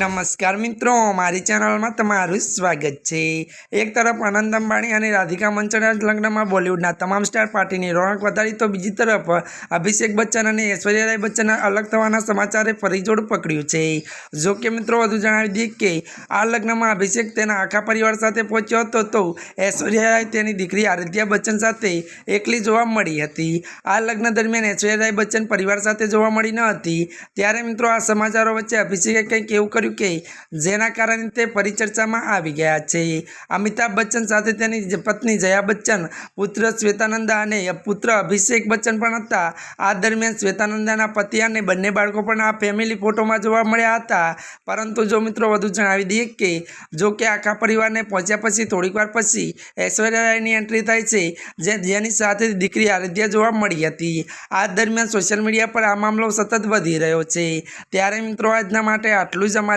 નમસ્કાર મિત્રો, મારી ચેનલમાં તમારું સ્વાગત છે. એક તરફ આનંદ અંબાણી અને રાધિકા મંચના લગ્નમાં બોલિવૂડના તમામ સ્ટાર પાર્ટીની રોનક વધારી, તો બીજી તરફ અભિષેક બચ્ચન અને ઐશ્વર્યા રાય બચ્ચનના અલગ થવાના સમાચારે ફરી જોડ પકડ્યું છે. જો કે મિત્રો, વધુ જણાવી દઈએ કે આ લગ્નમાં અભિષેક તેના આખા પરિવાર સાથે પહોંચ્યો હતો, તો ઐશ્વર્યા રાય તેની દીકરી આરાધ્યા બચ્ચન સાથે એકલી જોવા મળી હતી. આ લગ્ન દરમિયાન ઐશ્વર્યા રાય બચ્ચન પરિવાર સાથે જોવા મળી ન હતી. ત્યારે મિત્રો, આ સમાચારો વચ્ચે અભિષેકે કંઈક એવું કર્યું કે જેના કારણે તે પરિચર્ચામાં આવી ગયા છે. અમિતાભ બચ્ચન સાથે તેની પત્ની જયા બચ્ચન, પુત્ર શ્વેતાનંદા અને પુત્ર અભિષેક બચ્ચન પણ હતા. આ દરમિયાન શ્વેતાનંદાના પતિ અને બંને બાળકો પણ આ ફેમિલી ફોટોમાં જોવા મળ્યા હતા. પરંતુ જો મિત્રો વધુ જણાવી દઈએ કે જો કે આખા પરિવારને પહોંચ્યા પછી થોડીક વાર પછી ઐશ્વર્યા રાયની એન્ટ્રી થાય છે, જે જેની સાથે દીકરી આરાધ્યા જોવા મળી હતી. આ દરમિયાન સોશિયલ મીડિયા પર આ મામલો સતત વધી રહ્યો છે. ત્યારે મિત્રો આજના માટે આટલું જ.